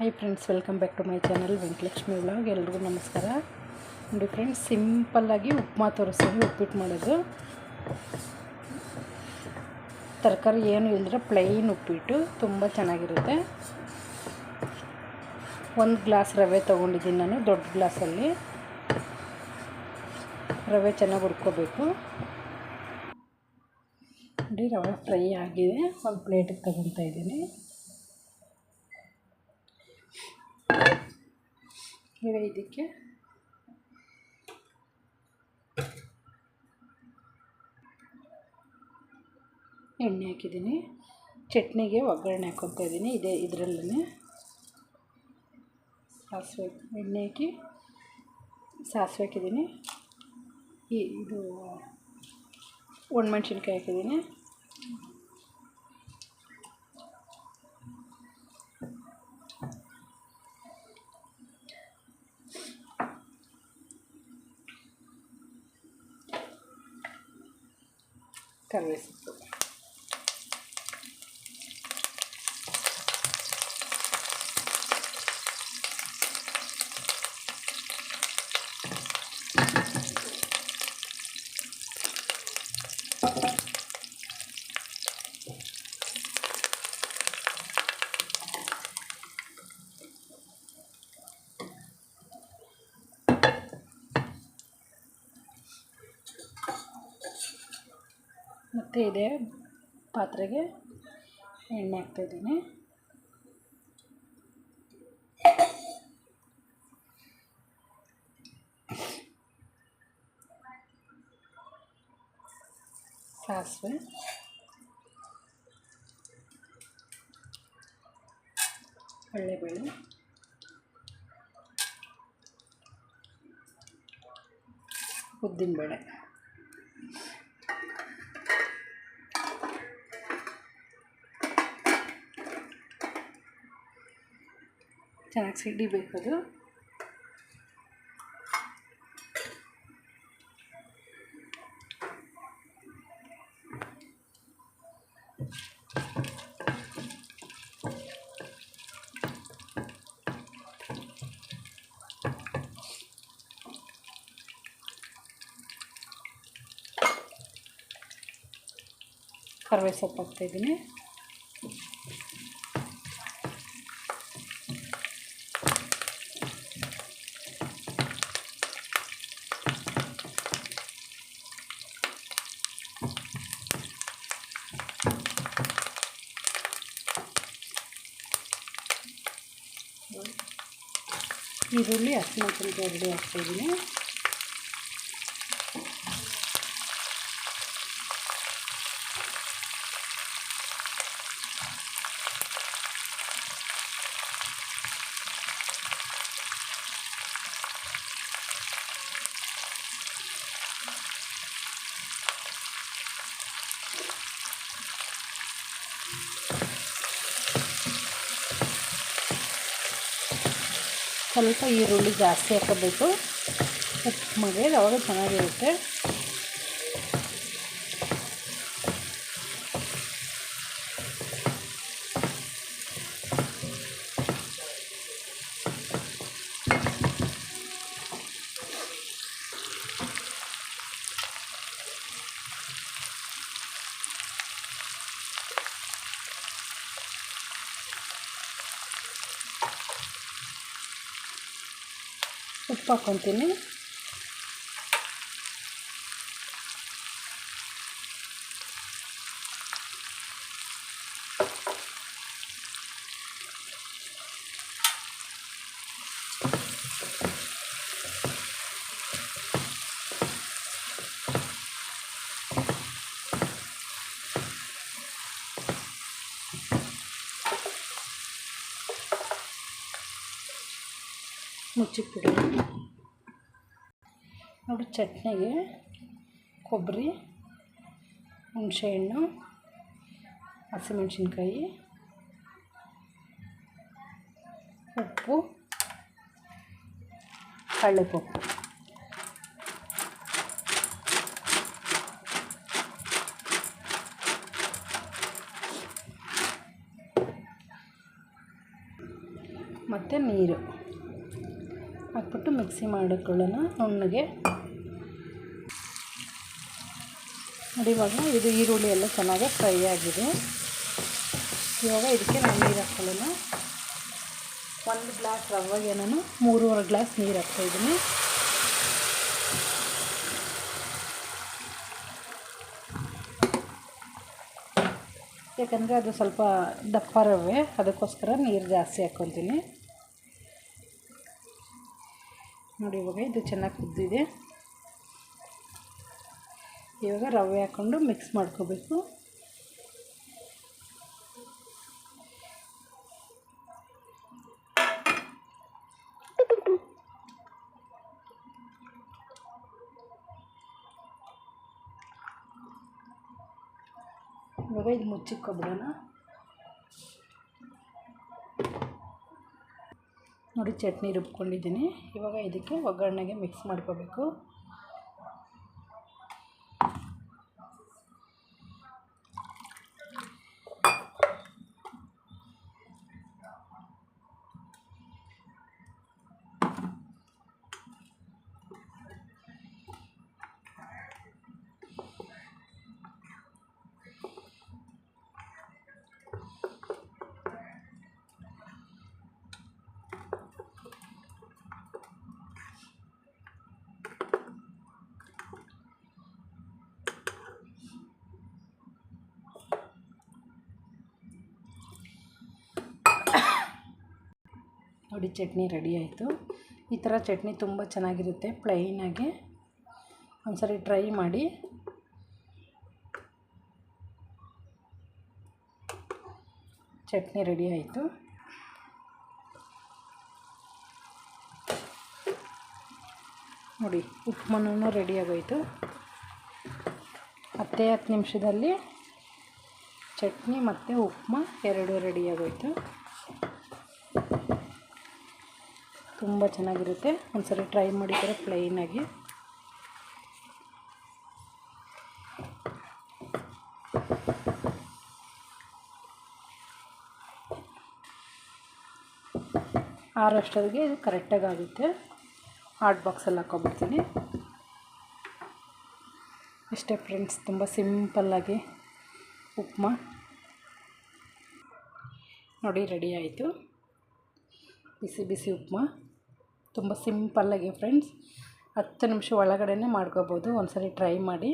Hi friends welcome back to my channel Venkatalakshmi vlog ಎಲ್ರಿಗೂ ನಮಸ್ಕಾರ. ನೋಡಿ ಫ್ರೆಂಡ್ಸ್ ಸಿಂಪಲ್ಲಾಗಿ ಉಪ್ಮಾ ತೋರಿಸ್ತೀನಿ, ಉಪ್ಪಿಟ್ಟು ಮಾಡೋದು. ತರಕಾರಿ ಏನು ಇಲ್ಲದ್ರೆ ಪ್ಲೈನ್ ಉಪ್ಪಿಟ್ಟು, ತುಂಬ ಚೆನ್ನಾಗಿರುತ್ತೆ. ಒಂದು ಗ್ಲಾಸ್ ರವೆ ತೊಗೊಂಡಿದ್ದೀನಿ ನಾನು, ದೊಡ್ಡ ಗ್ಲಾಸಲ್ಲಿ ರವೆ ಚೆನ್ನಾಗಿ ಹುರ್ಕೋಬೇಕು. ನೋಡಿ, ರವೆ ಫ್ರೈ ಆಗಿದೆ. ಒಂದು ಪ್ಲೇಟಿಗೆ ತಗೊತಾ ಇದ್ದೀನಿ. ಈಗ ಇದಕ್ಕೆ ಎಣ್ಣೆ ಹಾಕಿದ್ದೀನಿ. ಚಟ್ನಿಗೆ ಒಗ್ಗರಣೆ ಹಾಕ್ಕೊತಾ ಇದ್ದೀನಿ. ಇದೇ ಇದರಲ್ಲೇ. ಸಾಸಿವೆ ಎಣ್ಣೆ ಹಾಕಿ ಸಾಸಿವೆ ಹಾಕಿದ್ದೀನಿ. ಈ ಇದು ಒಣಮೆಣ್ಸಿನ್ಕಾಯಿ ಹಾಕಿದ್ದೀನಿ. Carnecito. ಮತ್ತು ಇದೇ ಪಾತ್ರೆಗೆ ಎಣ್ಣೆ ಹಾಕ್ತಾಯಿದ್ದೀನಿ ಸಾಸಿವೆ. ಕಡಲೆಬೇಳೆ ಉದ್ದಿನಬೇಳೆ. ಚೆನ್ನಾಗಿ ಸಿಡಿಬೇಕದು ಕರಿವೆ ಸೊಪ್ಪು ಹಾಕ್ತಾಯಿದ್ದೀನಿ ಈರುಳ್ಳಿ ಹಸಿಮೆಣಸಿನ್ಕಾಯಿ ರೆಡಿ ಹಾಕ್ತಾಯಿದ್ದೀನಿ ಸ್ವಲ್ಪ ಈರುಳ್ಳಿ ಜಾಸ್ತಿ ಹಾಕೋಬೇಕು ಉಪ್ಪಿಗೆ ಅವಾಗ ಚೆನ್ನಾಗಿರುತ್ತೆ. ಉಪ್ಪು ಹಾಕ್ಕೊತೀನಿ ಮುಚ್ಚಿಬಿಡಿ ನೋಡಿ ಚಟ್ನಿಗೆ ಕೊಬ್ಬರಿ ಹುಣಸೆಹಣ್ಣು ಹಸಿಮೆಣ್ಸಿನ್ಕಾಯಿ ಉಪ್ಪು ಕಳ್ಳೆಪಪ್ಪು. ಮತ್ತು ನೀರು. ಹಾಕ್ಬಿಟ್ಟು ಮಿಕ್ಸಿ ಮಾಡಿಕೊಳ್ಳೋಣ. ನುಣ್ಣಗೆ. ನೋಡಿ ಇವಾಗ ಇದು ಈರುಳ್ಳಿ ಎಲ್ಲ ಚೆನ್ನಾಗಿ ಫ್ರೈ ಆಗಿದೆ. ಇವಾಗ ಇದಕ್ಕೆ ನಾನು ನೀರು ಹಾಕ್ಕೊಳ್ಳೋಣ ಒಂದು ಗ್ಲಾಸ್ ರವೆಗೆ ನಾನು ಮೂರುವರೆ ಗ್ಲಾಸ್ ನೀರು ಹಾಕ್ತಾಯಿದ್ದೀನಿ ಯಾಕಂದರೆ ಅದು ಸ್ವಲ್ಪ ದಪ್ಪ ರವೆ, ಅದಕ್ಕೋಸ್ಕರ ನೀರು ಜಾಸ್ತಿ ಹಾಕ್ಕೊತೀನಿ ನೋಡಿ ಇವಾಗ ಇದು ಚೆನ್ನಾಗಿ ಕುದ್ದಿದೆ. ಇವಾಗ ರವೆ ಹಾಕ್ಕೊಂಡು ಮಿಕ್ಸ್ ಮಾಡ್ಕೋಬೇಕು. ಇವಾಗ ಇದು ಮುಚ್ಚಿಕ್ಕೊಬಿಡೋಣ ನೋಡಿ ಚಟ್ನಿ ರುಬ್ಕೊಂಡಿದ್ದೀನಿ. ಇವಾಗ ಇದಕ್ಕೆ ಒಗ್ಗರಣೆಗೆ ಮಿಕ್ಸ್ ಮಾಡ್ಕೋಬೇಕು. ನೋಡಿ ಚಟ್ನಿ ರೆಡಿ ಆಯಿತು. ಈ ಥರ ಚಟ್ನಿ ತುಂಬ ಚೆನ್ನಾಗಿರುತ್ತೆ ಪ್ಲೈನಾಗಿ ಒಂದ್ಸರಿ ಟ್ರೈ ಮಾಡಿ. ಚಟ್ನಿ ರೆಡಿ ಆಯಿತು. ನೋಡಿ, ಉಪ್ಮನೂ ರೆಡಿ ಆಗೋಯ್ತು. ಹತ್ತೇ ಹತ್ತು ನಿಮಿಷದಲ್ಲಿ ಚಟ್ನಿ ಮತ್ತು ಉಪ್ಮಾ ಎರಡೂ ರೆಡಿ ಆಗೋಯ್ತು ತುಂಬ ಚೆನ್ನಾಗಿರುತ್ತೆ. ಒಂದ್ಸರಿ ಟ್ರೈ ಮಾಡಿದರೆ ಪ್ಲೈನಾಗಿ ಆರಷ್ಟೊತ್ತಿಗೆ ಇದು ಕರೆಕ್ಟಾಗಿ ಆಗುತ್ತೆ. ಹಾಟ್ ಬಾಕ್ಸಲ್ಲಿ ಹಾಕೊಬಿಡ್ತೀನಿ. ಇಷ್ಟೇ ಫ್ರೆಂಡ್ಸ್ ತುಂಬ ಸಿಂಪಲ್ಲಾಗಿ ಉಪ್ಮಾ. ನೋಡಿ ರೆಡಿ ಆಯಿತು. ಬಿಸಿ ಬಿಸಿ ಉಪ್ಮಾ. ತುಂಬ ಸಿಂಪಲ್ಲಾಗಿ ಫ್ರೆಂಡ್ಸ್ ಹತ್ತು ನಿಮಿಷ ಒಳಗಡೆ ಮಾಡ್ಕೋಬೋದು ಒಂದ್ಸರಿ ಟ್ರೈ ಮಾಡಿ